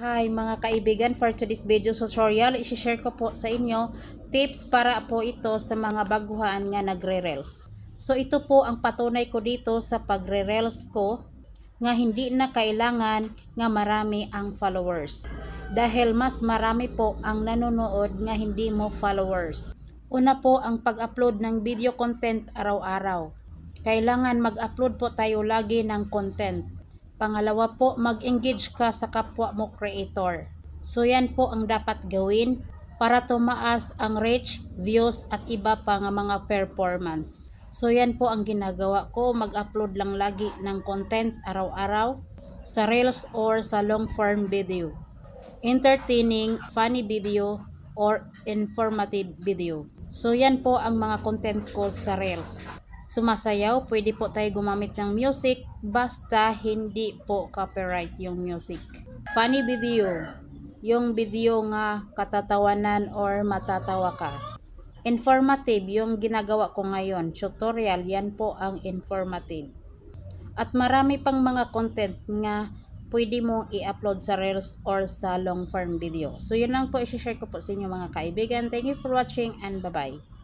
Hi mga kaibigan, for today's video tutorial, isi-share ko po sa inyo tips para po ito sa mga baguhan nga nagre-reels. So ito po ang patunay ko dito sa pagre-reels ko nga hindi na kailangan nga marami ang followers. Dahil mas marami po ang nanonood nga hindi mo followers. Una po ang pag-upload ng video content araw-araw. Kailangan mag-upload po tayo lagi ng content. Pangalawa po, mag-engage ka sa kapwa mo creator. So yan po ang dapat gawin para tumaas ang reach, views at iba pa nga mga performance. So yan po ang ginagawa ko, mag-upload lang lagi ng content araw-araw sa Reels or sa long form video. Entertaining, funny video or informative video. So yan po ang mga content ko sa Reels sumasayaw, pwede po tayo gumamit ng music basta hindi po copyright yung music. Funny video, yung video nga katatawanan or matatawa ka. Informative, yung ginagawa ko ngayon, tutorial, yan po ang informative. At marami pang mga content nga pwede mong i-upload sa Reels or sa long form video. So yun lang po i-share ko po sa inyo mga kaibigan. Thank you for watching and bye-bye.